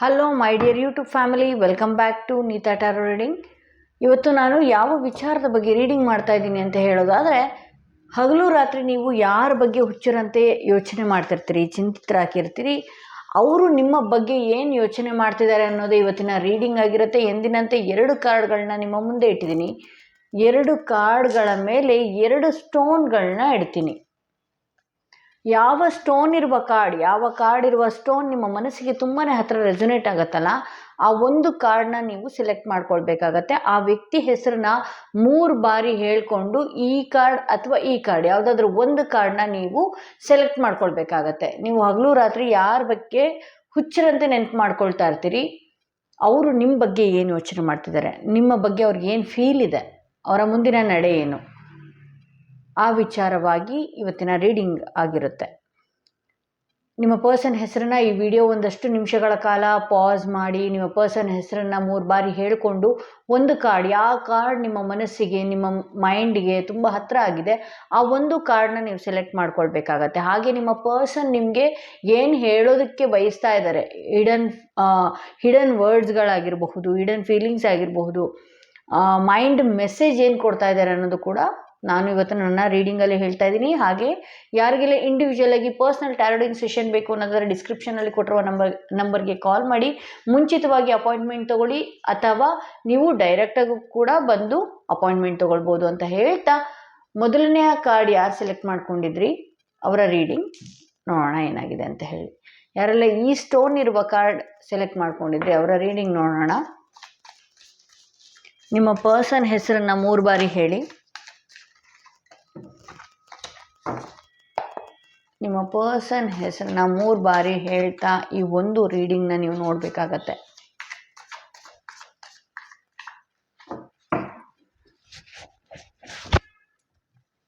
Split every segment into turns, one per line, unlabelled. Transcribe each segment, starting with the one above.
Hello my dear YouTube family welcome back to Neeta tarot reading ಇವತ್ತು ನಾನು ಯಾವ ವಿಚಾರದ ಬಗ್ಗೆ ರೀಡಿಂಗ್ ಮಾಡ್ತಾ ಇದ್ದೀನಿ ಅಂತ ಹೇಳೋದಾದರೆ ಹಗಲು ರಾತ್ರಿ ನೀವು ಯಾರ ಬಗ್ಗೆ ಹುಚ್ಚರಂತೆ ಯೋಚನೆ ಮಾಡ್ತಿರ್ತೀರಿ ಚಿಂತಿತರಾಗಿರ್ತೀರಿ ಅವರು ನಿಮ್ಮ ಬಗ್ಗೆ ಏನು ಯೋಚನೆ ಮಾಡ್ತಿದ್ದಾರೆ ಅನ್ನೋದೇ ಇವತ್ತಿನ ರೀಡಿಂಗ್ ಆಗಿರುತ್ತೆ. ಎಂದಿನಂತೆ ಎರಡು ಕಾರ್ಡ್ಗಳನ್ನ ನಿಮ್ಮ ಮುಂದೆ ಇಟ್ಟಿದ್ದೀನಿ. ಎರಡು ಕಾರ್ಡ್ಗಳ ಮೇಲೆ ಎರಡು ಸ್ಟೋನ್ಗಳನ್ನ ಇಡ್ತೀನಿ. ಯಾವ ಸ್ಟೋನ್ ಇರುವ ಕಾರ್ಡ್ ಯಾವ ಕಾರ್ಡ್ ಇರುವ ಸ್ಟೋನ್ ನಿಮ್ಮ ಮನಸ್ಸಿಗೆ ತುಂಬಾ ಹತ್ತಿರ ರೆಸೊನೇಟ್ ಆಗುತ್ತಲ್ಲ, ಆ ಒಂದು ಕಾರ್ಡ್ನ ನೀವು ಸೆಲೆಕ್ಟ್ ಮಾಡ್ಕೊಳ್ಬೇಕಾಗತ್ತೆ. ಆ ವ್ಯಕ್ತಿ ಹೆಸರನ್ನ ಮೂರು ಬಾರಿ ಹೇಳ್ಕೊಂಡು ಈ ಕಾರ್ಡ್ ಅಥವಾ ಈ ಕಾರ್ಡ್ ಯಾವುದಾದ್ರೂ ಒಂದು ಕಾರ್ಡ್ನ ನೀವು ಸೆಲೆಕ್ಟ್ ಮಾಡ್ಕೊಳ್ಬೇಕಾಗತ್ತೆ. ನೀವು ಹಗಲು ರಾತ್ರಿ ಯಾರ ಬಗ್ಗೆ ಹುಚ್ಚರಂತೆ ನೆನ್ಪು ಮಾಡ್ಕೊಳ್ತಾ ಇರ್ತೀರಿ, ಅವರು ನಿಮ್ಮ ಬಗ್ಗೆ ಏನು ಯೋಚನೆ ಮಾಡ್ತಿದ್ದಾರೆ, ನಿಮ್ಮ ಬಗ್ಗೆ ಅವ್ರಿಗೆ ಏನು ಫೀಲ್ ಇದೆ, ಅವರ ಮುಂದಿನ ನಡೆ ಏನು? ಆ ವಿಚಾರವಾಗಿ ಇವತ್ತಿನ ರೀಡಿಂಗ್ ಆಗಿರುತ್ತೆ. ನಿಮ್ಮ ಪರ್ಸನ್ ಹೆಸರನ್ನ ಈ ವಿಡಿಯೋ ಒಂದಷ್ಟು ನಿಮಿಷಗಳ ಕಾಲ ಪಾಸ್ ಮಾಡಿ, ನಿಮ್ಮ ಪರ್ಸನ್ ಹೆಸರನ್ನ ಮೂರು ಬಾರಿ ಹೇಳಿಕೊಂಡು ಒಂದು ಕಾರ್ಡ್ ಯಾವ ಕಾರ್ಡ್ ನಿಮ್ಮ ಮನಸ್ಸಿಗೆ, ನಿಮ್ಮ ಮೈಂಡ್ಗೆ ತುಂಬ ಹತ್ತಿರ ಆಗಿದೆ. ಆ ಒಂದು ಕಾರ್ಡ್ನ ನೀವು ಸೆಲೆಕ್ಟ್ ಮಾಡ್ಕೊಳ್ಬೇಕಾಗತ್ತೆ. ಹಾಗೆ ನಿಮ್ಮ ಪರ್ಸನ್ ನಿಮಗೆ ಏನು ಹೇಳೋದಕ್ಕೆ ಬಯಸ್ತಾ ಇದ್ದಾರೆ, ಹಿಡನ್ ಹಿಡನ್ ವರ್ಡ್ಸ್ಗಳಾಗಿರಬಹುದು, ಹಿಡನ್ ಫೀಲಿಂಗ್ಸ್ ಆಗಿರಬಹುದು ಮೈಂಡ್ ಮೆಸೇಜ್ ಏನು ಕೊಡ್ತಾ ಇದ್ದಾರೆ ಅನ್ನೋದು ಕೂಡ ನಾನು ಇವತ್ತು ನನ್ನ ರೀಡಿಂಗಲ್ಲಿ ಹೇಳ್ತಾ ಇದ್ದೀನಿ. ಹಾಗೆ ಯಾರಿಗೆಲ್ಲ ಇಂಡಿವಿಜುವಲ್ ಆಗಿ ಪರ್ಸ್ನಲ್ ಟ್ಯಾರೋಡಿಂಗ್ ಸೆಷನ್ ಬೇಕು ಅನ್ನೋದರ ಡಿಸ್ಕ್ರಿಪ್ಷನಲ್ಲಿ ಕೊಟ್ಟಿರುವ ನಂಬರ್ ನಂಬರ್ಗೆ ಕಾಲ್ ಮಾಡಿ, ಮುಂಚಿತವಾಗಿ ಅಪಾಯಿಂಟ್ಮೆಂಟ್ ತೊಗೊಳ್ಳಿ, ಅಥವಾ ನೀವು ಡೈರೆಕ್ಟಾಗಿ ಕೂಡ ಬಂದು ಅಪಾಯಿಂಟ್ಮೆಂಟ್ ತೊಗೊಳ್ಬೋದು ಅಂತ ಹೇಳ್ತಾ ಮೊದಲನೆಯ ಕಾರ್ಡ್ ಯಾರು ಸೆಲೆಕ್ಟ್ ಮಾಡ್ಕೊಂಡಿದ್ರಿ? ಅವರ ರೀಡಿಂಗ್ ನೋಡೋಣ ಏನಾಗಿದೆ ಅಂತ ಹೇಳಿ. ಯಾರೆಲ್ಲ ಈ ಸ್ಟೋನ್ ಇರುವ ಕಾರ್ಡ್ ಸೆಲೆಕ್ಟ್ ಮಾಡ್ಕೊಂಡಿದ್ರಿ, ಅವರ ರೀಡಿಂಗ್ ನೋಡೋಣ. ನಿಮ್ಮ ಪರ್ಸನ್ ಹೆಸರನ್ನ ಮೂರು ಬಾರಿ ಹೇಳಿ. ನಿಮ್ಮ ಪರ್ಸನ್ ಹೆಸರನ್ನ ಮೂರು ಬಾರಿ ಹೇಳ್ತಾ ಈ ಒಂದು ರೀಡಿಂಗ್ನ ನೀವು ನೋಡಬೇಕಾಗತ್ತೆ.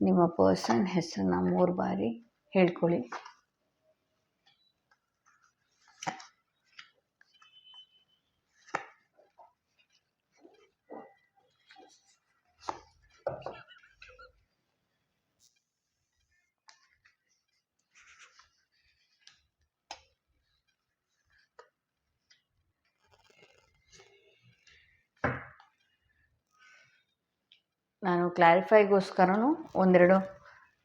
ನಿಮ್ಮ ಪರ್ಸನ್ ಹೆಸರನ್ನ ಮೂರು ಬಾರಿ ಹೇಳ್ಕೊಳ್ಳಿ. ನಾನು ಕ್ಲಾರಿಫೈಗೋಸ್ಕರನೂ ಒಂದೆರಡು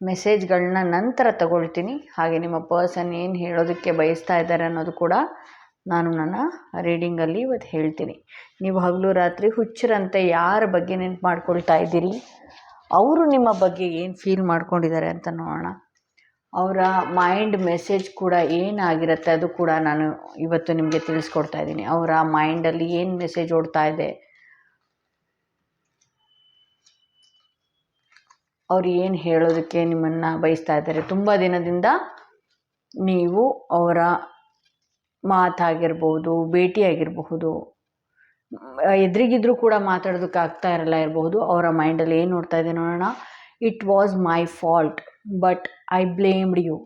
ಮೆಸೇಜ್ಗಳನ್ನ ನಂತರ ತಗೊಳ್ತೀನಿ. ಹಾಗೆ ನಿಮ್ಮ ಪರ್ಸನ್ ಏನು ಹೇಳೋದಕ್ಕೆ ಬಯಸ್ತಾ ಇದ್ದಾರೆ ಅನ್ನೋದು ಕೂಡ ನಾನು ನನ್ನ ರೀಡಿಂಗಲ್ಲಿ ಇವತ್ತು ಹೇಳ್ತೀನಿ. ನೀವು ಹಗಲು ರಾತ್ರಿ ಹುಚ್ಚರಂತೆ ಯಾರ ಬಗ್ಗೆ ನೆನ್ಪು ಮಾಡ್ಕೊಳ್ತಾ ಇದ್ದೀರಿ? ಅವರು ನಿಮ್ಮ ಬಗ್ಗೆ ಏನು ಫೀಲ್ ಮಾಡ್ಕೊಂಡಿದ್ದಾರೆ ಅಂತ ನೋಡೋಣ. ಅವರ ಮೈಂಡ್ ಮೆಸೇಜ್ ಕೂಡ ಏನಾಗಿರುತ್ತೆ ಅದು ಕೂಡ ನಾನು ಇವತ್ತು ನಿಮಗೆ ತಿಳಿಸ್ಕೊಡ್ತಾ ಇದ್ದೀನಿ. ಅವರ ಮೈಂಡಲ್ಲಿ ಏನು ಮೆಸೇಜ್ ಓಡ್ತಾ ಇದೆ? ಅವ್ರು ಏನು ಹೇಳೋದಕ್ಕೆ ನಿಮ್ಮನ್ನು ಬಯಸ್ತಾ ಇದ್ದಾರೆ? ತುಂಬ ದಿನದಿಂದ ನೀವು ಅವರ ಮಾತಾಗಿರ್ಬೋದು, ಭೇಟಿಯಾಗಿರಬಹುದು, ಎದುರಿಗಿದ್ರು ಕೂಡ ಮಾತಾಡೋದಕ್ಕೆ ಆಗ್ತಾ ಇರಲ್ಲ ಇರಬಹುದು ಅವರ ಮೈಂಡಲ್ಲಿ ಏನು ನೋಡ್ತಾ ಇದೆ ನೋಡೋಣ. It was my fault but I blamed you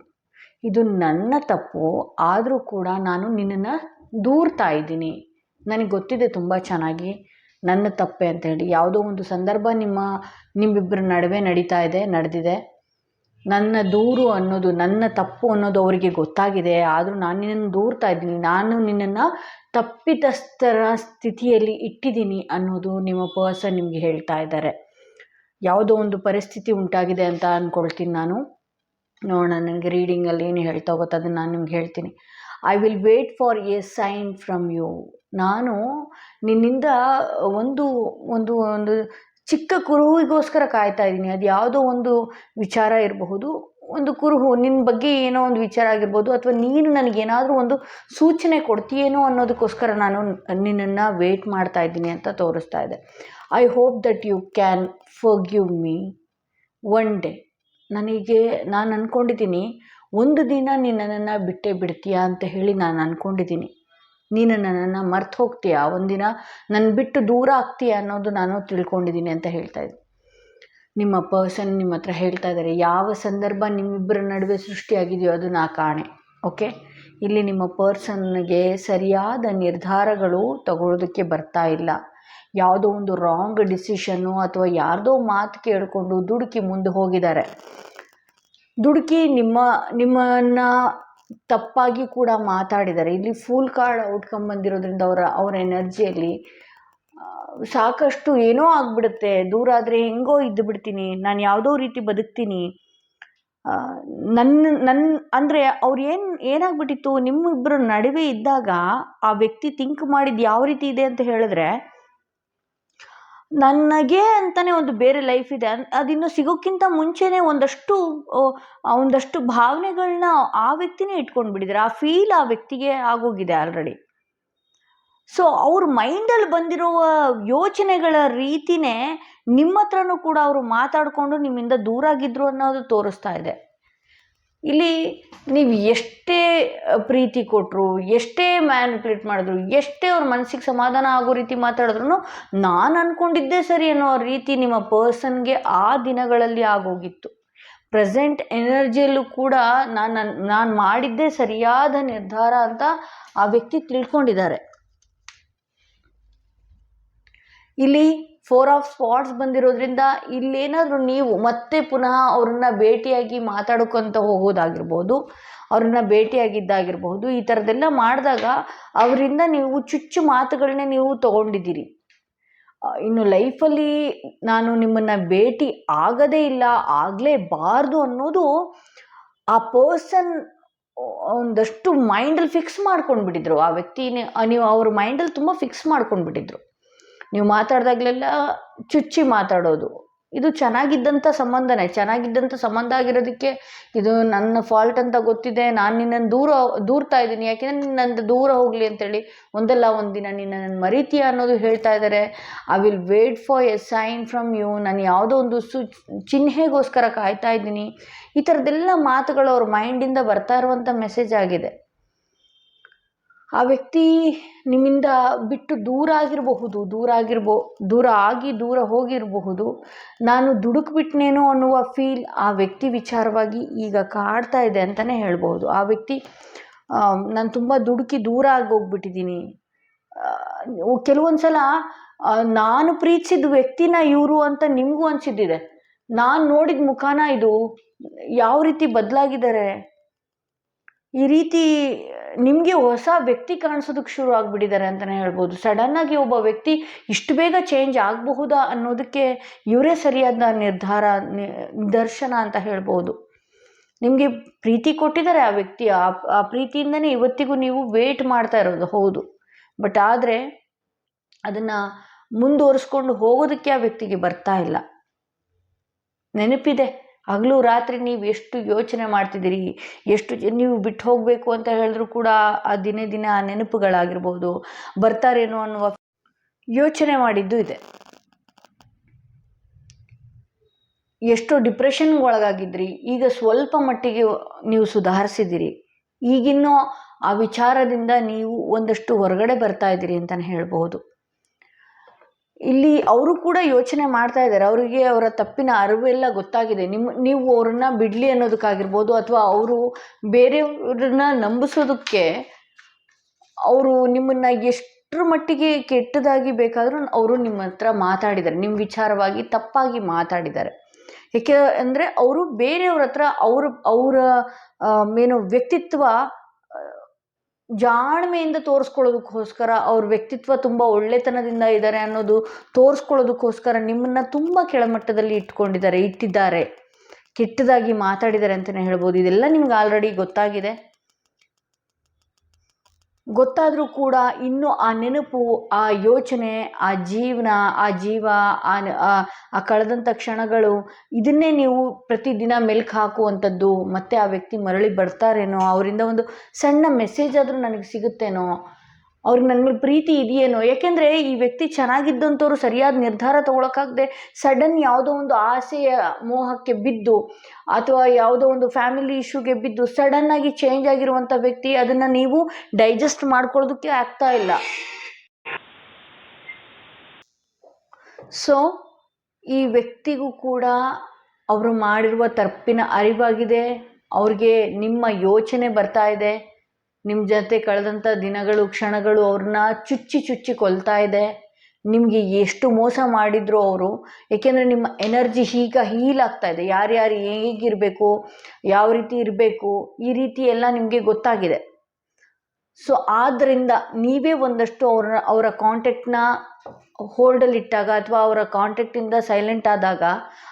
ಇದು ನನ್ನ ತಪ್ಪು, ಆದರೂ ಕೂಡ ನಾನು ನಿನ್ನನ್ನು ದೂರ್ತಾ ಇದ್ದೀನಿ. ನನಗೆ ಗೊತ್ತಿದೆ ತುಂಬ ಚೆನ್ನಾಗಿ. ನನ್ನ ತಪ್ಪೆ ಅಂತ ಹೇಳಿ. ಯಾವುದೋ ಒಂದು ಸಂದರ್ಭ ನಿಮ್ಮ, ನಿಮ್ಮಿಬ್ಬರ ನಡುವೆ ನಡೀತಾ ಇದೆ, ನಡೆದಿದೆ. ನನ್ನ ದೂರು ಅನ್ನೋದು, ನನ್ನ ತಪ್ಪು ಅನ್ನೋದು ಅವರಿಗೆ ಗೊತ್ತಾಗಿದೆ. ಆದರೂ ನಾನು ನಿನ್ನನ್ನು ದೂರ್ತಾ ಇದ್ದೀನಿ. ನಾನು ನಿನ್ನನ್ನು ತಪ್ಪಿತಸ್ಥರ ಸ್ಥಿತಿಯಲ್ಲಿ ಇಟ್ಟಿದ್ದೀನಿ ಅನ್ನೋದು ನಿಮ್ಮ ಪರ್ಸನ್ ನಿಮಗೆ ಹೇಳ್ತಾ ಇದ್ದಾರೆ. ಯಾವುದೋ ಒಂದು ಪರಿಸ್ಥಿತಿ ಉಂಟಾಗಿದೆ ಅಂತ ಅಂದ್ಕೊಳ್ತೀನಿ ನಾನು. ನೋಡೋಣ, ನನಗೆ ರೀಡಿಂಗಲ್ಲಿ ಏನು ಹೇಳ್ತಾ ಹೋಗುತ್ತೆ ಅದನ್ನು ನಾನು ನಿಮ್ಗೆ ಹೇಳ್ತೀನಿ. I will wait for a sign from you ನಾನು ನಿನ್ನಿಂದ ಒಂದು ಒಂದು ಒಂದು ಚಿಕ್ಕ ಕುರುಹುಗೋಸ್ಕರ ಕಾಯ್ತಾ ಇದ್ದೀನಿ. ಅದು ಯಾವುದೋ ಒಂದು ವಿಚಾರ ಇರಬಹುದು, ಒಂದು ಕುರುಹು ನಿನ್ನ ಬಗ್ಗೆ ಏನೋ ಒಂದು ವಿಚಾರ ಆಗಿರ್ಬೋದು, ಅಥವಾ ನೀನು ನನಗೇನಾದರೂ ಒಂದು ಸೂಚನೆ ಕೊಡ್ತೀಯೇನೋ ಅನ್ನೋದಕ್ಕೋಸ್ಕರ ನಾನು ನಿನ್ನನ್ನು ವೇಟ್ ಮಾಡ್ತಾ ಇದ್ದೀನಿ ಅಂತ ತೋರಿಸ್ತಾ ಇದೆ. I hope that you can forgive me one day ನನಗೆ, ನಾನು ಅಂದ್ಕೊಂಡಿದ್ದೀನಿ ಒಂದು ದಿನ ನೀನು ನನ್ನನ್ನು ಬಿಟ್ಟೇ ಬಿಡ್ತೀಯಾ ಅಂತ ಹೇಳಿ ನಾನು ಅಂದ್ಕೊಂಡಿದ್ದೀನಿ ನೀನು ನನ್ನನ್ನು ಮರ್ತು ಹೋಗ್ತೀಯ ಒಂದಿನ ನನ್ನ ಬಿಟ್ಟು ದೂರ ಆಗ್ತೀಯ ಅನ್ನೋದು ನಾನು ತಿಳ್ಕೊಂಡಿದ್ದೀನಿ ಅಂತ ಹೇಳ್ತಾ ಇದ್ದೆ. ನಿಮ್ಮ ಪರ್ಸನ್ ನಿಮ್ಮ ಹತ್ರ ಹೇಳ್ತಾ ಇದ್ದಾರೆ, ಯಾವ ಸಂದರ್ಭ ನಿಮ್ಮಿಬ್ಬರ ನಡುವೆ ಸೃಷ್ಟಿಯಾಗಿದೆಯೋ ಅದು ನಾ ಕಾಣೆ ಓಕೆ ಇಲ್ಲಿ ನಿಮ್ಮ ಪರ್ಸನ್ಗೆ ಸರಿಯಾದ ನಿರ್ಧಾರಗಳು ತಗೊಳ್ಳೋದಕ್ಕೆ ಬರ್ತಾ ಇಲ್ಲ. ಯಾವುದೋ ಒಂದು ರಾಂಗ್ ಡಿಸಿಷನ್ನು ಅಥವಾ ಯಾರ್ದೋ ಮಾತು ಕೇಳಿಕೊಂಡು ದುಡುಕಿ ಮುಂದೆ ಹೋಗಿದ್ದಾರೆ. ದುಡುಕಿ ನಿಮ್ಮ, ನಿಮ್ಮನ್ನು ತಪ್ಪಾಗಿ ಕೂಡ ಮಾತಾಡಿದ್ದಾರೆ. ಇಲ್ಲಿ ಫುಲ್ ಕಾರ್ಡ್ ಔಟ್ಕಮ್ ಬಂದಿರೋದ್ರಿಂದ ಅವರ ಅವರ ಎನರ್ಜಿಯಲ್ಲಿ ಸಾಕಷ್ಟು ಏನೋ ಆಗಿಬಿಡುತ್ತೆ. ದೂರ ಆದರೆ ಹೆಂಗೋ ಇದ್ದು ಬಿಡ್ತೀನಿ. ನಾನು ಯಾವುದೋ ರೀತಿ ಬದುಕ್ತೀನಿ. ನನ್ನ ನನ್ನ ಅಂದರೆ ಅವ್ರು ಏನು, ಏನಾಗ್ಬಿಟ್ಟಿತ್ತು? ನಿಮ್ಮಿಬ್ಬರ ನಡುವೆ ಇದ್ದಾಗ ಆ ವ್ಯಕ್ತಿ ಥಿಂಕ್ ಮಾಡಿದ್ದು ಯಾವ ರೀತಿ ಇದೆ ಅಂತ ಹೇಳಿದ್ರೆ ನನಗೆ ಅಂತಲೇ ಒಂದು ಬೇರೆ ಲೈಫ್ ಇದೆ. ಅದಿನ್ನು ಸಿಗೋಕ್ಕಿಂತ ಮುಂಚೆನೇ ಒಂದಷ್ಟು ಒಂದಷ್ಟು ಭಾವನೆಗಳನ್ನ ಆ ವ್ಯಕ್ತಿನೇ ಇಟ್ಕೊಂಡು ಬಿಟ್ಟಿದ್ದಾರೆ ಆ ಫೀಲ್ ಆ ವ್ಯಕ್ತಿಗೆ ಆಗೋಗಿದೆ ಆಲ್ರೆಡಿ ಸೊ ಅವ್ರ ಮೈಂಡಲ್ಲಿ ಬಂದಿರುವ ಯೋಚನೆಗಳ ರೀತಿನೇ ನಿಮ್ಮ ಹತ್ರನೂ ಕೂಡ ಅವರು ಮಾತಾಡಿಕೊಂಡು ನಿಮ್ಮಿಂದ ದೂರ ಆಗಿದ್ರು ಅನ್ನೋದು ತೋರಿಸ್ತಾ ಇದೆ. ಇಲ್ಲಿ ನೀವು ಎಷ್ಟೇ ಪ್ರೀತಿ ಕೊಟ್ಟರು ಎಷ್ಟೇ ಮ್ಯಾನಿಪ್ಯುಲೇಟ್ ಮಾಡಿದ್ರು, ಎಷ್ಟೇ ಅವ್ರ ಮನಸ್ಸಿಗೆ ಸಮಾಧಾನ ಆಗೋ ರೀತಿ ಮಾತಾಡಿದ್ರು ನಾನು ಅಂದ್ಕೊಂಡಿದ್ದೇ ಸರಿ ಅನ್ನೋ ರೀತಿ ನಿಮ್ಮ ಪರ್ಸನ್ಗೆ ಆ ದಿನಗಳಲ್ಲಿ ಆಗೋಗಿತ್ತು. ಪ್ರೆಸೆಂಟ್ ಎನರ್ಜಿಯಲ್ಲೂ ಕೂಡ ನಾನು ನಾನು ಮಾಡಿದ್ದೇ ಸರಿಯಾದ ನಿರ್ಧಾರ ಅಂತ ಆ ವ್ಯಕ್ತಿ ತಿಳ್ಕೊಂಡಿದ್ದಾರೆ. ಇಲ್ಲಿ ಫೋರ್ ಆಫ್ ಸ್ಪಾಟ್ಸ್ ಬಂದಿರೋದ್ರಿಂದ ಇಲ್ಲೇನಾದರೂ ನೀವು ಮತ್ತೆ ಪುನಃ ಅವ್ರನ್ನ ಭೇಟಿಯಾಗಿ ಮಾತಾಡ್ಕೊತ ಹೋಗೋದಾಗಿರ್ಬೋದು, ಅವ್ರನ್ನ ಭೇಟಿಯಾಗಿದ್ದಾಗಿರ್ಬೋದು, ಈ ಥರದ್ದೆಲ್ಲ ಮಾಡಿದಾಗ ಅವರಿಂದ ನೀವು ಚುಚ್ಚು ಮಾತುಗಳನ್ನೇ ನೀವು ತಗೊಂಡಿದ್ದೀರಿ. ಇನ್ನು ಲೈಫಲ್ಲಿ ನಾನು ನಿಮ್ಮನ್ನು ಭೇಟಿ ಆಗದೇ ಇಲ್ಲ ಆಗಲೇಬಾರ್ದು ಅನ್ನೋದು ಆ ಪರ್ಸನ್ ಒಂದಷ್ಟು ಮೈಂಡಲ್ಲಿ ಫಿಕ್ಸ್ ಮಾಡ್ಕೊಂಡ್ಬಿಟ್ಟಿದ್ರು. ಆ ವ್ಯಕ್ತಿನೇ ನೀವು ಅವ್ರ ಮೈಂಡಲ್ಲಿ ತುಂಬ ಫಿಕ್ಸ್ ಮಾಡ್ಕೊಂಡ್ಬಿಟ್ಟಿದ್ರು. ನೀವು ಮಾತಾಡ್ದಾಗಲೆಲ್ಲ ಚುಚ್ಚಿ ಮಾತಾಡೋದು. ಇದು ಚೆನ್ನಾಗಿದ್ದಂಥ ಸಂಬಂಧನೇ ಚೆನ್ನಾಗಿದ್ದಂಥ ಸಂಬಂಧ ಆಗಿರೋದಕ್ಕೆ ಇದು ನನ್ನ ಫಾಲ್ಟ್ ಅಂತ ಗೊತ್ತಿದೆ, ನಾನು ನಿನ್ನನ್ನು ದೂರ ದೂರ್ತಾ ಇದ್ದೀನಿ, ಯಾಕೆಂದರೆ ನಿನ್ನಂತ ದೂರ ಹೋಗಲಿ ಅಂತೇಳಿ ಒಂದಲ್ಲ ಒಂದು ದಿನ ನಿನ್ನನ್ನು ನನ್ನ ಮರಿತೀಯ ಅನ್ನೋದು ಹೇಳ್ತಾ ಇದ್ದಾರೆ I will wait for a sign from you ನಾನು ಯಾವುದೋ ಒಂದು ಸು, ಚಿಹ್ನೆಗೋಸ್ಕರ ಕಾಯ್ತಾ ಇದ್ದೀನಿ. ಈ ಥರದ್ದೆಲ್ಲ ಮಾತುಗಳು ಅವ್ರ ಮೈಂಡಿಂದ ಬರ್ತಾ ಇರುವಂಥ ಮೆಸೇಜ್ ಆಗಿದೆ. ಆ ವ್ಯಕ್ತಿ ನಿಮ್ಮಿಂದ ಬಿಟ್ಟು ದೂರ ಆಗಿರಬಹುದು, ದೂರ ಆಗಿರ್ಬೋ, ದೂರ ಆಗಿ ದೂರ ಹೋಗಿರಬಹುದು. ನಾನು ದುಡುಕ್ಬಿಟ್ನೇನೋ ಅನ್ನುವ ಫೀಲ್ ಆ ವ್ಯಕ್ತಿ ವಿಚಾರವಾಗಿ ಈಗ ಕಾಡ್ತಾ ಇದೆ ಅಂತಲೇ ಹೇಳ್ಬೋದು ಆ ವ್ಯಕ್ತಿ ನಾನು ತುಂಬ ದುಡುಕಿ ದೂರ ಆಗಿ ಹೋಗ್ಬಿಟ್ಟಿದ್ದೀನಿ. ಕೆಲವೊಂದು ಸಲ ನಾನು ಪ್ರೀತಿಸಿದ ವ್ಯಕ್ತಿನ ಇವರು ಅಂತ ನಿಮಗೂ ಅನಿಸಿದ್ದಿದೆ. ನಾನು ನೋಡಿದ ಮುಖಾನ ಇದು ಯಾವ ರೀತಿ ಬದಲಾಗಿದ್ದಾರೆ? ಈ ರೀತಿ, ನಿಮಗೆ ಹೊಸ ವ್ಯಕ್ತಿ ಕಾಣಿಸೋದಕ್ಕೆ ಶುರು ಆಗಿಬಿಟ್ಟಿದ್ದಾರೆ ಅಂತಲೇ ಹೇಳ್ಬೋದು. ಸಡನ್ನಾಗಿ ಒಬ್ಬ ವ್ಯಕ್ತಿ ಇಷ್ಟು ಬೇಗ ಚೇಂಜ್ ಆಗಬಹುದಾ ಅನ್ನೋದಕ್ಕೆ ಇವರೇ ಸರಿಯಾದ ನಿರ್ಧಾರ ನಿದರ್ಶನ ಅಂತ ಹೇಳ್ಬೋದು. ನಿಮಗೆ ಪ್ರೀತಿ ಕೊಟ್ಟಿದ್ದಾರೆ ಆ ವ್ಯಕ್ತಿ. ಆ ಆ ಪ್ರೀತಿಯಿಂದನೇ ಇವತ್ತಿಗೂ ನೀವು ವೇಟ್ ಮಾಡ್ತಾ ಇರೋದು, ಹೌದು. ಬಟ್ ಆದರೆ, ಅದನ್ನು ಮುಂದುವರಿಸ್ಕೊಂಡು ಹೋಗೋದಕ್ಕೆ ಆ ವ್ಯಕ್ತಿಗೆ ಬರ್ತಾ ಇಲ್ಲ. ನೆನಪಿದೆ. ಹಗಲು ರಾತ್ರಿ ನೀವು ಎಷ್ಟು ಯೋಚನೆ ಮಾಡ್ತಿದ್ದೀರಿ? ಎಷ್ಟು ನೀವು ಬಿಟ್ಟು ಹೋಗಬೇಕು ಅಂತ ಹೇಳಿದ್ರು ಕೂಡ ಆ ದಿನೇ ದಿನ ಆ ನೆನಪುಗಳಾಗಿರ್ಬೋದು. ಬರ್ತಾರೇನೋ ಅನ್ನುವ ಯೋಚನೆ ಮಾಡಿದ್ದು ಇದೆ. ಎಷ್ಟು ಡಿಪ್ರೆಷನ್ಗೆ ಒಳಗಾಗಿದ್ರಿ ಈಗ ಸ್ವಲ್ಪ ಮಟ್ಟಿಗೆ ನೀವು ಸುಧಾರಿಸಿದ್ದೀರಿ. ಈಗಿನ್ನೂ ಆ ವಿಚಾರದಿಂದ ನೀವು ಒಂದಷ್ಟು ಹೊರಗಡೆ ಬರ್ತಾ ಇದ್ದೀರಿ ಅಂತಲೇ ಹೇಳ್ಬೋದು ಇಲ್ಲಿ ಅವರು ಕೂಡ ಯೋಚನೆ ಮಾಡ್ತಾ ಇದ್ದಾರೆ. ಅವರಿಗೆ ಅವರ ತಪ್ಪಿನ ಅರಿವೆಲ್ಲ ಗೊತ್ತಾಗಿದೆ. ನಿಮ್ಮ ನೀವು ಅವ್ರನ್ನ ಬಿಡಲಿ ಅನ್ನೋದಕ್ಕಾಗಿರ್ಬೋದು ಅಥವಾ ಅವರು ಬೇರೆಯವ್ರನ್ನ ನಂಬಿಸೋದಕ್ಕೆ ಅವರು ನಿಮ್ಮನ್ನು ಎಷ್ಟರ ಮಟ್ಟಿಗೆ ಕೆಟ್ಟದಾಗಿ ಬೇಕಾದರೂ ಅವರು ನಿಮ್ಮ ಹತ್ರ ಮಾತಾಡಿದ್ದಾರೆ. ನಿಮ್ಮ ವಿಚಾರವಾಗಿ ತಪ್ಪಾಗಿ ಮಾತಾಡಿದ್ದಾರೆ. ಏಕೆ ಅಂದರೆ ಅವರು ಬೇರೆಯವ್ರ ಹತ್ರ ಅವ್ರ, ಅವರ ಏನು ವ್ಯಕ್ತಿತ್ವ ಜಾಣ್ಮೆಯಿಂದ ತೋರಿಸ್ಕೊಳ್ಳೋದಕ್ಕೋಸ್ಕರ ಅವ್ರ ವ್ಯಕ್ತಿತ್ವ ತುಂಬ ಒಳ್ಳೆತನದಿಂದ ಇದ್ದಾರೆ ಅನ್ನೋದು ತೋರಿಸ್ಕೊಳ್ಳೋದಕ್ಕೋಸ್ಕರ ನಿಮ್ಮನ್ನು ತುಂಬ ಕೆಳಮಟ್ಟದಲ್ಲಿ ಇಟ್ಕೊಂಡಿದ್ದಾರೆ, ಇಟ್ಟಿದ್ದಾರೆ. ಕೆಟ್ಟದಾಗಿ ಮಾತಾಡಿದ್ದಾರೆ ಅಂತಲೇ ಹೇಳ್ಬೋದು. ಇದೆಲ್ಲ ನಿಮ್ಗೆ ಆಲ್ರೆಡಿ ಗೊತ್ತಾಗಿದೆ. ಗೊತ್ತಾದರೂ ಕೂಡ ಇನ್ನೂ ಆ ನೆನಪು, ಆ ಯೋಚನೆ, ಆ ಜೀವನ, ಆ ಜೀವ, ಆ ಕಳೆದಂಥ ಕ್ಷಣಗಳು ಇದನ್ನೇ ನೀವು ಪ್ರತಿದಿನ ಮೆಲ್ಕು ಹಾಕುವಂಥದ್ದು, ಮತ್ತೆ ಆ ವ್ಯಕ್ತಿ ಮರಳಿ ಬರ್ತಾರೇನೋ, ಅವರಿಂದ ಒಂದು ಸಣ್ಣ ಮೆಸೇಜ್ ಆದರೂ ನನಗೆ ಸಿಗುತ್ತೇನೋ ಅವ್ರಿಗೆ ನನ್ನ ಮೇಲೆ ಪ್ರೀತಿ ಇದೆಯೇನೋ? ಯಾಕೆಂದರೆ ಈ ವ್ಯಕ್ತಿ ಚೆನ್ನಾಗಿದ್ದಂಥವ್ರು ಸರಿಯಾದ ನಿರ್ಧಾರ ತೊಗೊಳಕ್ಕಾಗದೆ ಸಡನ್ ಯಾವುದೋ ಒಂದು ಆಸೆಯ ಮೋಹಕ್ಕೆ ಬಿದ್ದು ಅಥವಾ ಯಾವುದೋ ಒಂದು ಫ್ಯಾಮಿಲಿ ಇಶ್ಯೂಗೆ ಬಿದ್ದು ಸಡನ್ನಾಗಿ ಚೇಂಜ್ ಆಗಿರುವಂಥ ವ್ಯಕ್ತಿ ಅದನ್ನು ನೀವು ಡೈಜೆಸ್ಟ್ ಮಾಡ್ಕೊಳ್ಳೋದಕ್ಕೆ ಆಗ್ತಾ ಇಲ್ಲ. ಸೊ ಈ ವ್ಯಕ್ತಿಗೂ ಕೂಡ ಅವರು ಮಾಡಿರುವ ತರ್ಪಿನ ಅರಿವಾಗಿದೆ. ಅವ್ರಿಗೆ ನಿಮ್ಮ ಯೋಚನೆ ಬರ್ತಾ ಇದೆ. ನಿಮ್ಮ ಜೊತೆ ಕಳೆದಂಥ ದಿನಗಳು, ಕ್ಷಣಗಳು ಅವ್ರನ್ನ ಚುಚ್ಚಿ ಚುಚ್ಚಿ ಕೊಲ್ತಾ ಇದೆ. ನಿಮಗೆ ಎಷ್ಟು ಮೋಸ ಮಾಡಿದ್ರು ಅವರು. ಏಕೆಂದರೆ ನಿಮ್ಮ ಎನರ್ಜಿ ಈಗ ಹೀಲ್ ಆಗ್ತಾ ಇದೆ. ಯಾರ್ಯಾರು ಹೇಗಿರಬೇಕು, ಯಾವ ರೀತಿ ಇರಬೇಕು, ಈ ರೀತಿ ಎಲ್ಲ ನಿಮಗೆ ಗೊತ್ತಾಗಿದೆ. ಸೊ ಆದ್ದರಿಂದ ನೀವೇ ಒಂದಷ್ಟು ಅವರ ಅವರ ಕಾಂಟ್ಯಾಕ್ಟ್ನ ಹೋಲ್ಡಲ್ಲಿಟ್ಟಾಗ ಅಥವಾ ಅವರ ಕಾಂಟ್ಯಾಕ್ಟಿಂದ ಸೈಲೆಂಟ್ ಆದಾಗ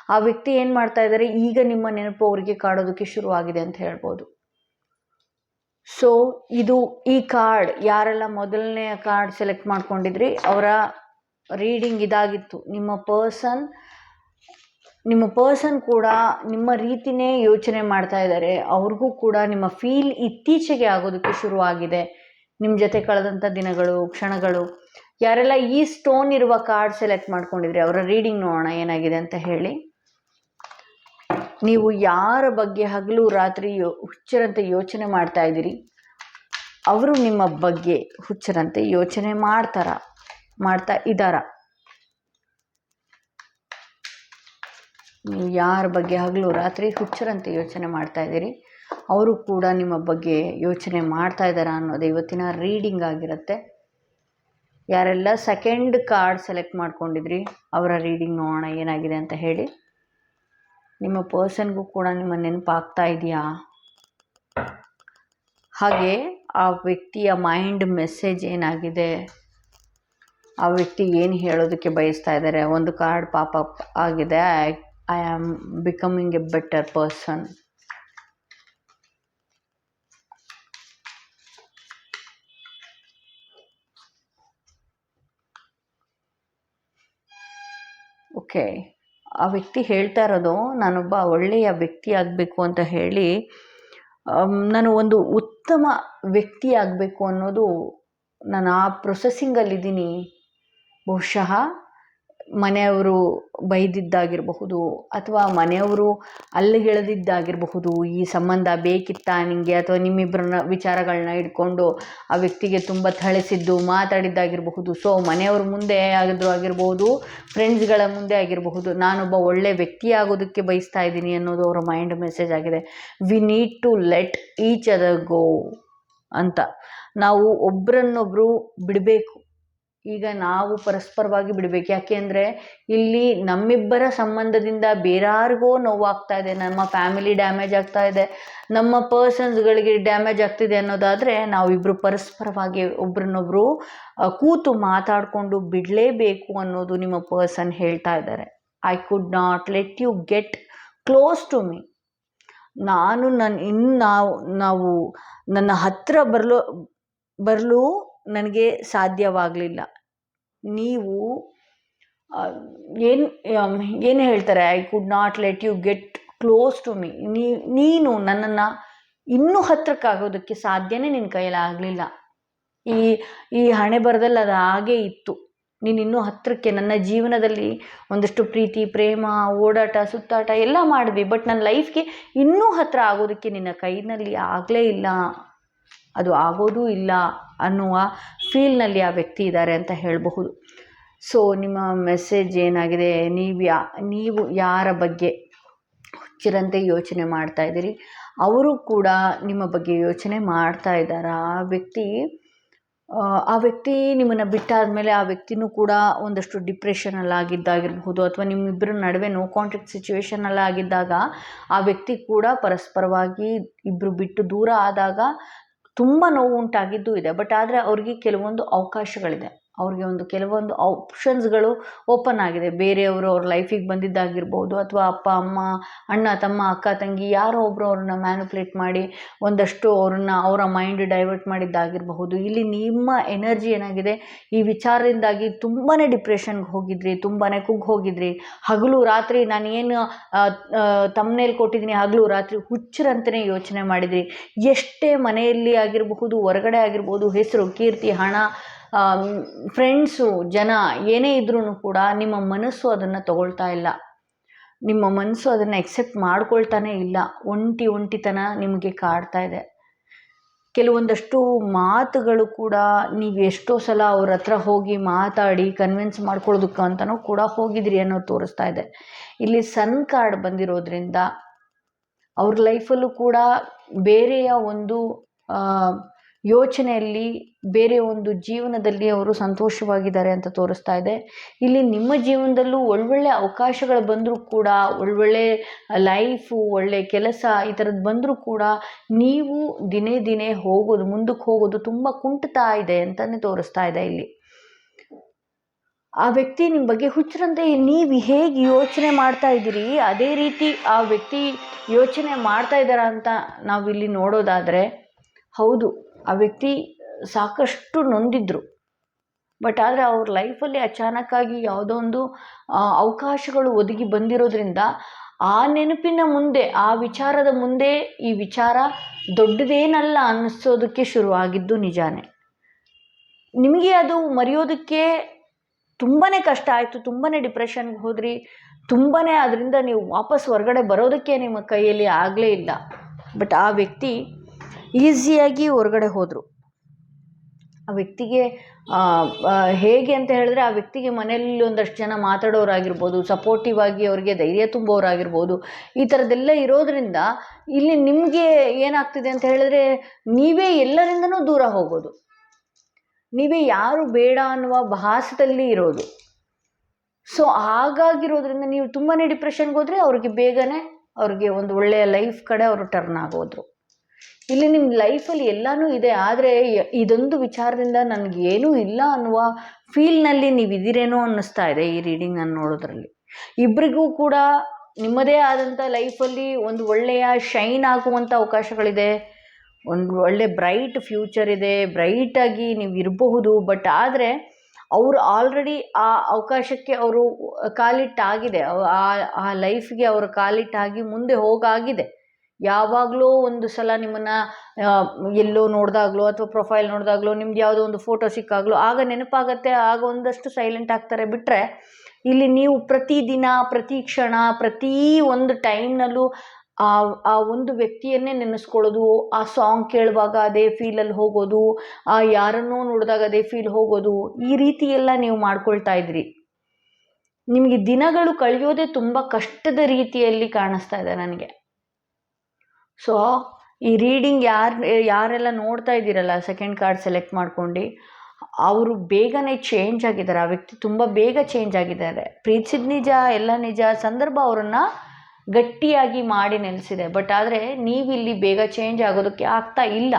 ಆ ವ್ಯಕ್ತಿ ಏನು ಮಾಡ್ತಾ ಇದ್ದಾರೆ ಈಗ ನಿಮ್ಮ ನೆನಪು ಅವರಿಗೆ ಕಾಡೋದಕ್ಕೆ ಶುರುವಾಗಿದೆ ಅಂತ ಹೇಳ್ಬೋದು. ಸೊ ಇದು ಈ ಕಾರ್ಡ್ ಯಾರೆಲ್ಲ ಮೊದಲನೆಯ ಕಾರ್ಡ್ ಸೆಲೆಕ್ಟ್ ಮಾಡ್ಕೊಂಡಿದ್ರಿ, ಅವರ ರೀಡಿಂಗ್ ಇದಾಗಿತ್ತು. ನಿಮ್ಮ ಪರ್ಸನ್ ನಿಮ್ಮ ಪರ್ಸನ್ ಕೂಡ ನಿಮ್ಮ ರೀತಿನೇ ಯೋಚನೆ ಮಾಡ್ತಾ ಇದ್ದಾರೆ. ಅವ್ರಿಗೂ ಕೂಡ ನಿಮ್ಮ ಫೀಲ್ ಇತ್ತೀಚೆಗೆ ಆಗೋದಕ್ಕೆ ಶುರುವಾಗಿದೆ. ನಿಮ್ಮ ಜೊತೆ ಕಳೆದಂಥ ದಿನಗಳು, ಕ್ಷಣಗಳು. ಯಾರೆಲ್ಲ ಈ ಸ್ಟೋನ್ ಇರುವ ಕಾರ್ಡ್ ಸೆಲೆಕ್ಟ್ ಮಾಡ್ಕೊಂಡಿದ್ರಿ, ಅವರ ರೀಡಿಂಗ್ ನೋಡೋಣ ಏನಾಗಿದೆ ಅಂತ ಹೇಳಿ. ನೀವು ಯಾರ ಬಗ್ಗೆ ಹಗಲು ರಾತ್ರಿ ಯೋ, ಹುಚ್ಚರಂತೆ ಯೋಚನೆ ಮಾಡ್ತಾ ಇದ್ದೀರಿ? ಅವರು ನಿಮ್ಮ ಬಗ್ಗೆ ಹುಚ್ಚರಂತೆ ಯೋಚನೆ ಮಾಡ್ತಾರ, ಮಾಡ್ತಾ ಇದ್ದಾರ. ನೀವು ಯಾರ ಬಗ್ಗೆ ಹಗಲು ರಾತ್ರಿ ಹುಚ್ಚರಂತೆ ಯೋಚನೆ ಮಾಡ್ತಾ ಇದ್ದೀರಿ? ಅವರು ಕೂಡ ನಿಮ್ಮ ಬಗ್ಗೆ ಯೋಚನೆ ಮಾಡ್ತಾ ಇದ್ದಾರಾ ಅನ್ನೋದು ಇವತ್ತಿನ ರೀಡಿಂಗ್ ಆಗಿರುತ್ತೆ. ಯಾರೆಲ್ಲ ಸೆಕೆಂಡ್ ಕಾರ್ಡ್ ಸೆಲೆಕ್ಟ್ ಮಾಡ್ಕೊಂಡಿದ್ರಿ, ಅವರ ರೀಡಿಂಗ್ ನೋಡೋಣ ಏನಾಗಿದೆ ಅಂತ ಹೇಳಿ. ನಿಮ್ಮ ಪರ್ಸನ್ಗೂ ಕೂಡ ನಿಮ್ಮ ನೆನಪಾಗ್ತಾ ಇದೆಯಾ? ಹಾಗೆ ಆ ವ್ಯಕ್ತಿಯ ಮೈಂಡ್ ಮೆಸೇಜ್ ಏನಾಗಿದೆ? ಆ ವ್ಯಕ್ತಿ ಏನು ಹೇಳೋದಕ್ಕೆ ಬಯಸ್ತಾ ಇದ್ದಾರೆ? ಒಂದು ಕಾರ್ಡ್ ಪಾಪ್ ಅಪ್ ಆಗಿದೆ. I I am becoming a better person. Okay. ಆ ವ್ಯಕ್ತಿ ಹೇಳ್ತಾ ಇರೋದು, ನಾನೊಬ್ಬ ಒಳ್ಳೆಯ ವ್ಯಕ್ತಿ ಆಗಬೇಕು ಅಂತ ಹೇಳಿ ನಾನು ಒಂದು ಉತ್ತಮ ವ್ಯಕ್ತಿ ಆಗಬೇಕು ಅನ್ನೋದು ನಾನು ಆ ಪ್ರೊಸೆಸ್ಸಿಂಗಲ್ಲಿದ್ದೀನಿ ಬಹುಶಃ ಮನೆಯವರು ಬೈದಿದ್ದಾಗಿರಬಹುದು ಅಥವಾ ಮನೆಯವರು ಅಲ್ಲಿಗೆಳೆದಿದ್ದಾಗಿರಬಹುದು ಈ ಸಂಬಂಧ ಬೇಕಿತ್ತಾ ನಿಮಗೆ ಅಥವಾ ನಿಮ್ಮಿಬ್ಬರನ್ನ ವಿಚಾರಗಳನ್ನ ಇಟ್ಕೊಂಡು ಆ ವ್ಯಕ್ತಿಗೆ ತುಂಬ ಥಳಿಸಿದ್ದು ಮಾತಾಡಿದ್ದಾಗಿರಬಹುದು. ಸೊ ಮನೆಯವ್ರ ಮುಂದೆ ಆಗಿದ್ರು ಆಗಿರ್ಬೋದು ಫ್ರೆಂಡ್ಸ್ಗಳ ಮುಂದೆ ಆಗಿರಬಹುದು. ನಾನೊಬ್ಬ ಒಳ್ಳೆ ವ್ಯಕ್ತಿ ಆಗೋದಕ್ಕೆ ಬಯಸ್ತಾ ಇದ್ದೀನಿ ಅನ್ನೋದು ಅವರ ಮೈಂಡ್ ಮೆಸೇಜ್ ಆಗಿದೆ. We need to let each other go ಅಂತ. ನಾವು ಒಬ್ಬರನ್ನೊಬ್ಬರು ಬಿಡಬೇಕು. ಈಗ ನಾವು ಪರಸ್ಪರವಾಗಿ ಬಿಡಬೇಕು. ಯಾಕೆಂದರೆ ಇಲ್ಲಿ ನಮ್ಮಿಬ್ಬರ ಸಂಬಂಧದಿಂದ ಬೇರಾರಿಗೋ ನೋವಾಗ್ತಾ ಇದೆ. ನಮ್ಮ ಫ್ಯಾಮಿಲಿ ಡ್ಯಾಮೇಜ್ ಆಗ್ತಾ ಇದೆ. ನಮ್ಮ ಪರ್ಸನ್ಸ್ಗಳಿಗೆ ಡ್ಯಾಮೇಜ್ ಆಗ್ತಿದೆ ಅನ್ನೋದಾದರೆ ನಾವಿಬ್ಬರು ಪರಸ್ಪರವಾಗಿ ಒಬ್ರನ್ನೊಬ್ರು ಕೂತು ಮಾತಾಡಿಕೊಂಡು ಬಿಡಲೇಬೇಕು ಅನ್ನೋದು ನಿಮ್ಮ ಪರ್ಸನ್ ಹೇಳ್ತಾ ಇದ್ದಾರೆ. I could not let you get close to me ನಾನು ನನ್ನ ಇನ್ನು ನಾವು ನಾವು ನನ್ನ ಹತ್ತಿರ ಬರಲು ಬರಲು ನನಗೆ ಸಾಧ್ಯವಾಗಲಿಲ್ಲ. ನೀವು ಏನು ಏನು ಹೇಳ್ತಾರೆ? I could not let you get close to me. ನೀನು ನನ್ನನ್ನು ಇನ್ನೂ ಹತ್ತಿರಕ್ಕಾಗೋದಕ್ಕೆ ಸಾಧ್ಯನೇ ನಿನ್ನ ಕೈಯಲ್ಲಿ ಆಗಲಿಲ್ಲ. ಈ ಈ ಹಣೆ ಬರದಲ್ಲಿ ಅದು ಹಾಗೇ ಇತ್ತು. ನೀನು ಇನ್ನೂ ಹತ್ತಿರಕ್ಕೆ ನನ್ನ ಜೀವನದಲ್ಲಿ ಒಂದಷ್ಟು ಪ್ರೀತಿ, ಪ್ರೇಮ, ಓಡಾಟ, ಸುತ್ತಾಟ ಎಲ್ಲ ಮಾಡಿದ್ವಿ. ಬಟ್ ನನ್ನ ಲೈಫ್ಗೆ ಇನ್ನೂ ಹತ್ತಿರ ಆಗೋದಕ್ಕೆ ನಿನ್ನ ಕೈನಲ್ಲಿ ಆಗಲೇ ಇಲ್ಲ. ಅದು ಆಗೋದೂ ಇಲ್ಲ ಅನ್ನುವ ಫೀಲ್ನಲ್ಲಿ ಆ ವ್ಯಕ್ತಿ ಇದ್ದಾರೆ ಅಂತ ಹೇಳಬಹುದು. ಸೊ ನಿಮ್ಮ ಮೆಸೇಜ್ ಏನಾಗಿದೆ? ನೀವು ಯಾ ನೀವು ಯಾರ ಬಗ್ಗೆ ಹುಚ್ಚಿರಂತೆ ಯೋಚನೆ ಮಾಡ್ತಾ ಇದ್ದೀರಿ? ಅವರು ಕೂಡ ನಿಮ್ಮ ಬಗ್ಗೆ ಯೋಚನೆ ಮಾಡ್ತಾ ಇದ್ದಾರೆ? ಆ ವ್ಯಕ್ತಿ ಆ, ವ್ಯಕ್ತಿ ನಿಮ್ಮನ್ನು ಬಿಟ್ಟಾದಮೇಲೆ ಆ ವ್ಯಕ್ತಿನೂ ಕೂಡ ಒಂದಷ್ಟು ಡಿಪ್ರೆಷನಲ್ಲಿ ಆಗಿದ್ದಾಗಿರಬಹುದು ಅಥವಾ ನಿಮ್ಮಿಬ್ಬರ ನಡುವೆ ನೋ ಕಾಂಟ್ಯಾಕ್ಟ್ ಸಿಚುವೇಶನಲ್ಲಿ ಆಗಿದ್ದಾಗ ಆ ವ್ಯಕ್ತಿ ಕೂಡ ಪರಸ್ಪರವಾಗಿ ಇಬ್ಬರು ಬಿಟ್ಟು ದೂರ ಆದಾಗ ತುಂಬ ನೋವು ಉಂಟಾಗಿದ್ದು ಇದೆ ಬಟ್ ಆದರೆ ಅವ್ರಿಗೆ ಕೆಲವೊಂದು ಅವಕಾಶಗಳಿದೆ. ಅವ್ರಿಗೆ ಒಂದು ಕೆಲವೊಂದು ಆಪ್ಷನ್ಸ್ಗಳು ಓಪನ್ ಆಗಿದೆ. ಬೇರೆಯವರು ಅವ್ರ ಲೈಫಿಗೆ ಬಂದಿದ್ದಾಗಿರ್ಬೋದು ಅಥವಾ ಅಪ್ಪ, ಅಮ್ಮ, ಅಣ್ಣ, ತಮ್ಮ, ಅಕ್ಕ, ತಂಗಿ ಯಾರೋ ಒಬ್ಬರು ಅವ್ರನ್ನ ಮ್ಯಾನುಪ್ಲೇಟ್ ಮಾಡಿ ಒಂದಷ್ಟು ಅವ್ರನ್ನ ಅವರ ಮೈಂಡ್ ಡೈವರ್ಟ್ ಮಾಡಿದ್ದಾಗಿರಬಹುದು. ಇಲ್ಲಿ ನಿಮ್ಮ ಎನರ್ಜಿ ಏನಾಗಿದೆ? ಈ ವಿಚಾರದಿಂದಾಗಿ ತುಂಬಾ ಡಿಪ್ರೆಷನ್ಗೆ ಹೋಗಿದ್ರಿ ತುಂಬಾ ಕುಗ್ಗಿ ಹೋಗಿದ್ರಿ. ಹಗಲು ರಾತ್ರಿ ನಾನು ಏನು ತಮ್ಮನೇಲಿ ಕೊಟ್ಟಿದ್ದೀನಿ, ಹಗಲು ರಾತ್ರಿ ಹುಚ್ಚರಂತಲೇ ಯೋಚನೆ ಮಾಡಿದ್ರಿ. ಎಷ್ಟೇ ಮನೆಯಲ್ಲಿ ಆಗಿರಬಹುದು, ಹೊರಗಡೆ ಆಗಿರ್ಬೋದು, ಹೆಸರು, ಕೀರ್ತಿ, ಹಣ ಫ್ರೆಂಡ್ಸು ಜನ ಏನೇ ಇದ್ರೂ ಕೂಡ ನಿಮ್ಮ ಮನಸ್ಸು ಅದನ್ನು ತಗೊಳ್ತಾ ಇಲ್ಲ. ನಿಮ್ಮ ಮನಸ್ಸು ಅದನ್ನು ಎಕ್ಸೆಪ್ಟ್ ಮಾಡ್ಕೊಳ್ತಾನೇ ಇಲ್ಲ. ಒಂಟಿ ಒಂಟಿತನ ನಿಮಗೆ ಕಾಡ್ತಾ ಇದೆ. ಕೆಲವೊಂದಷ್ಟು ಮಾತುಗಳು ಕೂಡ ನೀವು ಎಷ್ಟೋ ಸಲ ಅವ್ರ ಹತ್ರ ಹೋಗಿ ಮಾತಾಡಿ ಕನ್ವಿನ್ಸ್ ಮಾಡ್ಕೊಳ್ಳೋದಕ್ಕೆ ಅಂತಲೂ ಕೂಡ ಹೋಗಿದ್ರಿ ಅನ್ನೋ ತೋರಿಸ್ತಾ ಇದೆ. ಇಲ್ಲಿ ಸನ್ ಕಾರ್ಡ್ ಬಂದಿರೋದ್ರಿಂದ ಅವ್ರ ಲೈಫಲ್ಲೂ ಕೂಡ ಬೇರೆಯ ಒಂದು ಯೋಚನೆಯಲ್ಲಿ ಬೇರೆ ಒಂದು ಜೀವನದಲ್ಲಿ ಅವರು ಸಂತೋಷವಾಗಿದ್ದಾರೆ ಅಂತ ತೋರಿಸ್ತಾ ಇದೆ. ಇಲ್ಲಿ ನಿಮ್ಮ ಜೀವನದಲ್ಲೂ ಒಳ್ಳೊಳ್ಳೆ ಅವಕಾಶಗಳು ಬಂದರೂ ಕೂಡ, ಒಳ್ಳೊಳ್ಳೆ ಲೈಫು ಒಳ್ಳೆ ಕೆಲಸ ಈ ಥರದ್ದು ಬಂದರೂ ಕೂಡ ನೀವು ದಿನೇ ದಿನೇ ಹೋಗೋದು ಮುಂದಕ್ಕೆ ಹೋಗೋದು ತುಂಬ ಕುಂಟುತ್ತಾ ಇದೆ ಅಂತಲೇ ತೋರಿಸ್ತಾ ಇದೆ ಇಲ್ಲಿ. ಆ ವ್ಯಕ್ತಿ ನಿಮ್ಮ ಬಗ್ಗೆ ಹುಚ್ಚರಂತೆ, ನೀವು ಹೇಗೆ ಯೋಚನೆ ಮಾಡ್ತಾ ಇದ್ದೀರಿ? ಅದೇ ರೀತಿ ಆ ವ್ಯಕ್ತಿ ಯೋಚನೆ ಮಾಡ್ತಾ ಇದ್ದಾರ ಅಂತ ನಾವಿಲ್ಲಿ ನೋಡೋದಾದರೆ, ಹೌದು. ಆ ವ್ಯಕ್ತಿ ಸಾಕಷ್ಟು ನೊಂದಿದ್ರು. ಬಟ್ ಆದರೆ ಅವ್ರ ಲೈಫಲ್ಲಿ ಅಚಾನಕ್ಕಾಗಿ ಯಾವುದೋ ಒಂದು ಅವಕಾಶಗಳು ಒದಗಿ ಬಂದಿರೋದ್ರಿಂದ ಆ ನೆನಪಿನ ಮುಂದೆ, ಆ ವಿಚಾರದ ಮುಂದೆ ಈ ವಿಚಾರ ದೊಡ್ಡದೇನಲ್ಲ ಅನ್ನಿಸೋದಕ್ಕೆ ಶುರುವಾಗಿದ್ದು ನಿಜಾನೇ. ನಿಮಗೆ ಅದು ಮರೆಯೋದಕ್ಕೆ ತುಂಬಾ ಕಷ್ಟ ಆಯಿತು ತುಂಬಾ ಡಿಪ್ರೆಷನ್ಗೆ ಹೋದ್ರಿ ತುಂಬಾ ಅದರಿಂದ ನೀವು ವಾಪಸ್ ಹೊರಗಡೆ ಬರೋದಕ್ಕೆ ನಿಮ್ಮ ಕೈಯಲ್ಲಿ ಆಗಲೇ ಇಲ್ಲ. ಬಟ್ ಆ ವ್ಯಕ್ತಿ ಈಸಿಯಾಗಿ ಹೊರಗಡೆ ಹೋದರು. ಆ ವ್ಯಕ್ತಿಗೆ ಹೇಗೆ ಅಂತ ಹೇಳಿದ್ರೆ ಆ ವ್ಯಕ್ತಿಗೆ ಮನೆಯಲ್ಲಿ ಒಂದಷ್ಟು ಜನ ಮಾತಾಡೋರಾಗಿರ್ಬೋದು ಸಪೋರ್ಟಿವ್ ಆಗಿ ಅವರಿಗೆ ಧೈರ್ಯ ತುಂಬೋರಾಗಿರ್ಬೋದು, ಈ ಥರದ್ದೆಲ್ಲ ಇರೋದ್ರಿಂದ ಇಲ್ಲಿ ನಿಮಗೆ ಏನಾಗ್ತಿದೆ ಅಂತ ಹೇಳಿದ್ರೆ ನೀವೇ ಎಲ್ಲರಿಂದನೂ ದೂರ ಹೋಗೋದು. ನೀವೇ ಯಾರು ಬೇಡ ಅನ್ನುವ ಭಾಸದಲ್ಲಿ ಇರೋದು. ಸೊ ಹಾಗಾಗಿರೋದ್ರಿಂದ ನೀವು ತುಂಬಾ ಡಿಪ್ರೆಷನ್ಗೆ ಹೋದರೆ ಅವ್ರಿಗೆ ಬೇಗನೆ ಅವ್ರಿಗೆ ಒಂದು ಒಳ್ಳೆಯ ಲೈಫ್ ಕಡೆ ಅವರು ಟರ್ನ್ ಆಗೋದ್ರು. ಇಲ್ಲಿ ನಿಮ್ಮ ಲೈಫಲ್ಲಿ ಎಲ್ಲನೂ ಇದೆ, ಆದರೆ ಇದೊಂದು ವಿಚಾರದಿಂದ ನನಗೆ ಏನೂ ಇಲ್ಲ ಅನ್ನುವ ಫೀಲ್ನಲ್ಲಿ ನೀವು ಇದ್ದೀರೇನೋ ಅನ್ನಿಸ್ತಾ ಇದೆ ಈ ರೀಡಿಂಗ್ ನಾನು ನೋಡೋದ್ರಲ್ಲಿ. ಇಬ್ಬರಿಗೂ ಕೂಡ ನಿಮ್ಮದೇ ಆದಂಥ ಲೈಫಲ್ಲಿ ಒಂದು ಒಳ್ಳೆಯ ಶೈನ್ ಆಗುವಂಥ ಅವಕಾಶಗಳಿದೆ, ಒಂದು ಒಳ್ಳೆ ಬ್ರೈಟ್ ಫ್ಯೂಚರ್ ಇದೆ ಬ್ರೈಟಾಗಿ ನೀವು ಇರಬಹುದು ಬಟ್ ಆದರೆ ಅವರು ಆಲ್ರೆಡಿ ಆ ಅವಕಾಶಕ್ಕೆ ಅವರು ಕಾಲಿಟ್ಟಾಗಿದೆ ಆ ಆ ಲೈಫ್ಗೆ ಅವರು ಕಾಲಿಟ್ಟಾಗಿ ಮುಂದೆ ಹೋಗಾಗಿದೆ. ಯಾವಾಗಲೂ ಒಂದು ಸಲ ನಿಮ್ಮನ್ನು ಎಲ್ಲೋ ನೋಡಿದಾಗ್ಲೋ ಅಥವಾ ಪ್ರೊಫೈಲ್ ನೋಡಿದಾಗ್ಲೋ ನಿಮ್ದು ಯಾವುದೋ ಒಂದು ಫೋಟೋ ಸಿಕ್ಕಾಗ್ಲೋ ಆಗ ನೆನಪಾಗತ್ತೆ, ಆಗ ಒಂದಷ್ಟು ಸೈಲೆಂಟ್ ಆಗ್ತಾರೆ. ಬಿಟ್ಟರೆ ಇಲ್ಲಿ ನೀವು ಪ್ರತಿದಿನ, ಪ್ರತಿ ಕ್ಷಣ, ಪ್ರತಿ ಒಂದು ಟೈಮ್ನಲ್ಲೂ ಆ ಆ ಒಂದು ವ್ಯಕ್ತಿಯನ್ನೇ ನೆನೆಸ್ಕೊಳ್ಳೋದು, ಆ ಸಾಂಗ್ ಕೇಳುವಾಗ ಅದೇ ಫೀಲಲ್ಲಿ ಹೋಗೋದು, ಆ ಯಾರನ್ನೂ ನೋಡಿದಾಗ ಅದೇ ಫೀಲ್ ಹೋಗೋದು, ಈ ರೀತಿ ಎಲ್ಲ ನೀವು ಮಾಡ್ಕೊಳ್ತಾ ಇದ್ರಿ. ನಿಮಗೆ ದಿನಗಳು ಕಳೆಯೋದೇ ತುಂಬ ಕಷ್ಟದ ರೀತಿಯಲ್ಲಿ ಕಾಣಿಸ್ತಾ ಇದೆ ನನಗೆ. ಸೊ ಈ ರೀಡಿಂಗ್ ಯಾರು, ಯಾರೆಲ್ಲ ನೋಡ್ತಾ ಇದ್ದೀರಲ್ಲ ಸೆಕೆಂಡ್ ಕಾರ್ಡ್ ಸೆಲೆಕ್ಟ್ ಮಾಡ್ಕೊಂಡು, ಅವರು ಬೇಗನೆ ಚೇಂಜ್ ಆಗಿದ್ದಾರೆ. ಆ ವ್ಯಕ್ತಿ ತುಂಬ ಬೇಗ ಚೇಂಜ್ ಆಗಿದ್ದಾರೆ. ಪ್ರೀತಿಸಿದ ನಿಜ, ಎಲ್ಲ ನಿಜ, ಸಂದರ್ಭ ಅವರನ್ನು ಗಟ್ಟಿಯಾಗಿ ಮಾಡಿ ನೆಲೆಸಿದೆ. ಬಟ್ ಆದರೆ ನೀವಿಲ್ಲಿ ಬೇಗ ಚೇಂಜ್ ಆಗೋದಕ್ಕೆ ಆಗ್ತಾ ಇಲ್ಲ.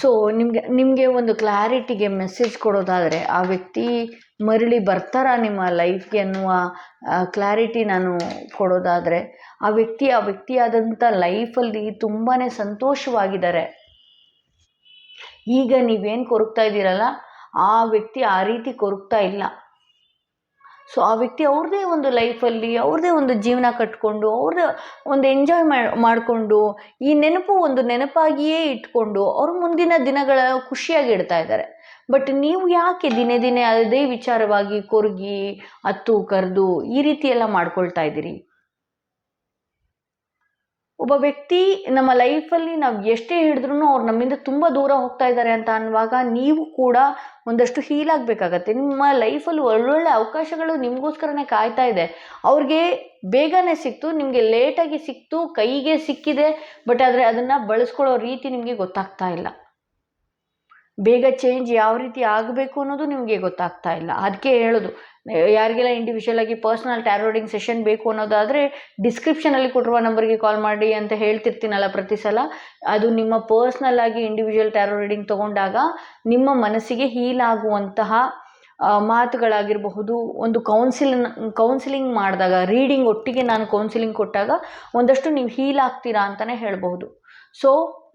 ಸೊ ನಿಮಗೆ ನಿಮಗೆ ಒಂದು ಕ್ಲಾರಿಟಿಗೆ ಮೆಸೇಜ್ ಕೊಡೋದಾದರೆ ಆ ವ್ಯಕ್ತಿ ಮರಳಿ ಬರ್ತಾರಾ ನಿಮ್ಮ ಲೈಫ್ಗೆ ಅನ್ನುವ ಕ್ಲಾರಿಟಿ ನಾನು ಕೊಡೋದಾದರೆ ಆ ವ್ಯಕ್ತಿ, ಆ ವ್ಯಕ್ತಿಯಾದಂಥ ಲೈಫಲ್ಲಿ ತುಂಬಾ ಸಂತೋಷವಾಗಿದ್ದಾರೆ. ಈಗ ನೀವೇನು ಕೊರಗ್ತಾ ಇದ್ದೀರಲ್ಲ, ಆ ವ್ಯಕ್ತಿ ಆ ರೀತಿ ಕೊರಗ್ತಾ ಇಲ್ಲ. ಸೊ ಆ ವ್ಯಕ್ತಿ ಅವ್ರದ್ದೇ ಒಂದು ಲೈಫಲ್ಲಿ ಅವ್ರದ್ದೇ ಒಂದು ಜೀವನ ಕಟ್ಕೊಂಡು ಅವ್ರದ್ದೇ ಒಂದು ಎಂಜಾಯ್ ಮಾಡಿಕೊಂಡು, ಈ ನೆನಪು ಒಂದು ನೆನಪಾಗಿಯೇ ಇಟ್ಕೊಂಡು ಅವ್ರು ಮುಂದಿನ ದಿನಗಳ ಖುಷಿಯಾಗಿ ಇಡ್ತಾ ಇದ್ದಾರೆ. ಬಟ್ ನೀವು ಯಾಕೆ ದಿನೇ ದಿನೇ ಅದೇ ವಿಚಾರವಾಗಿ ಕೊರಗಿ ಅತ್ತು ಕರೆದು ಈ ರೀತಿ ಎಲ್ಲ ಮಾಡ್ಕೊಳ್ತಾ ಇದ್ದೀರಿ? ಒಬ್ಬ ವ್ಯಕ್ತಿ ನಮ್ಮ ಲೈಫಲ್ಲಿ ನಾವು ಎಷ್ಟೇ ಹಿಡಿದ್ರೂ ಅವ್ರು ನಮ್ಮಿಂದ ತುಂಬ ದೂರ ಹೋಗ್ತಾ ಇದ್ದಾರೆ ಅಂತ ಅನ್ನುವಾಗ ನೀವು ಕೂಡ ಒಂದಷ್ಟು ಹೀಲ್ ಆಗಬೇಕಾಗತ್ತೆ. ನಿಮ್ಮ ಲೈಫಲ್ಲಿ ಒಳ್ಳೊಳ್ಳೆ ಅವಕಾಶಗಳು ನಿಮಗೋಸ್ಕರನೇ ಕಾಯ್ತಾ ಇದೆ. ಅವ್ರಿಗೆ ಬೇಗನೆ ಸಿಕ್ತು, ನಿಮಗೆ ಲೇಟಾಗಿ ಸಿಕ್ತು, ಕೈಗೆ ಸಿಕ್ಕಿದೆ ಬಟ್ ಆದರೆ ಅದನ್ನು ಬಳಸ್ಕೊಳ್ಳೋ ರೀತಿ ನಿಮಗೆ ಗೊತ್ತಾಗ್ತಾ ಇಲ್ಲ. ಬೇಗ ಚೇಂಜ್ ಯಾವ ರೀತಿ ಆಗಬೇಕು ಅನ್ನೋದು ನಿಮಗೆ ಗೊತ್ತಾಗ್ತಾ ಇಲ್ಲ. ಅದಕ್ಕೆ ಹೇಳೋದು, ಯಾರಿಗೆಲ್ಲ ಇಂಡಿವಿಜುವಲ್ ಆಗಿ ಪರ್ಸ್ನಲ್ ಟ್ಯಾರೋಡಿಂಗ್ ಸೆಷನ್ ಬೇಕು ಅನ್ನೋದಾದರೆ ಡಿಸ್ಕ್ರಿಪ್ಷನಲ್ಲಿ ಕೊಟ್ಟಿರುವ ನಂಬರ್ಗೆ ಕಾಲ್ ಮಾಡಿ ಅಂತ ಹೇಳ್ತಿರ್ತೀನಲ್ಲ ಪ್ರತಿ ಸಲ. ಅದು ನಿಮ್ಮ ಪರ್ಸ್ನಲ್ ಆಗಿ ಇಂಡಿವಿಜುವಲ್ ಟ್ಯಾರೋ ರೀಡಿಂಗ್ ತೊಗೊಂಡಾಗ ನಿಮ್ಮ ಮನಸ್ಸಿಗೆ ಹೀಲ್ ಆಗುವಂತಹ ಮಾತುಗಳಾಗಿರಬಹುದು, ಒಂದು ಕೌನ್ಸಿಲ್ ಕೌನ್ಸಿಲಿಂಗ್ ಮಾಡಿದಾಗ ರೀಡಿಂಗ್ ಒಟ್ಟಿಗೆ ನಾನು ಕೌನ್ಸಿಲಿಂಗ್ ಕೊಟ್ಟಾಗ ಒಂದಷ್ಟು ನೀವು ಹೀಲ್ ಆಗ್ತೀರಾ ಅಂತಲೇ ಹೇಳಬಹುದು. ಸೊ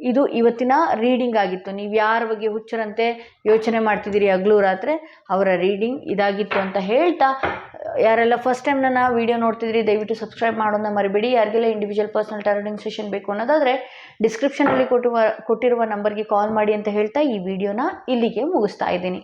ಇದು ಇವತ್ತಿನ ರೀಡಿಂಗ್ ಆಗಿತ್ತು. ನೀವು ಯಾರ ಬಗ್ಗೆ ಹುಚ್ಚರಂತೆ ಯೋಚನೆ ಮಾಡ್ತಿದ್ದೀರಿ ಹಗಲು ರಾತ್ರಿ, ಅವರ ರೀಡಿಂಗ್ ಇದಾಗಿತ್ತು ಅಂತ ಹೇಳ್ತಾ, ಯಾರೆಲ್ಲ ಫಸ್ಟ್ ಟೈಮ್ ನನ್ನ ವೀಡಿಯೋ ನೋಡ್ತಿದ್ರಿ ದಯವಿಟ್ಟು ಸಬ್ಸ್ಕ್ರೈಬ್ ಮಾಡೋದನ್ನ ಮರಿಬೇಡಿ. ಯಾರಿಗೆಲ್ಲ ಇಂಡಿವಿಜುವಲ್ ಪರ್ಸನಲ್ ಟ್ಯಾರೋಡಿಂಗ್ ಸೆಷನ್ ಬೇಕು ಅನ್ನೋದಾದರೆ ಡಿಸ್ಕ್ರಿಪ್ಷನಲ್ಲಿ ಕೊಟ್ಟಿರುವ ಕೊಟ್ಟಿರುವ ನಂಬರ್ಗೆ ಕಾಲ್ ಮಾಡಿ ಅಂತ ಹೇಳ್ತಾ ಈ ವಿಡಿಯೋನ ಇಲ್ಲಿಗೆ ಮುಗಿಸ್ತಾ ಇದ್ದೀನಿ.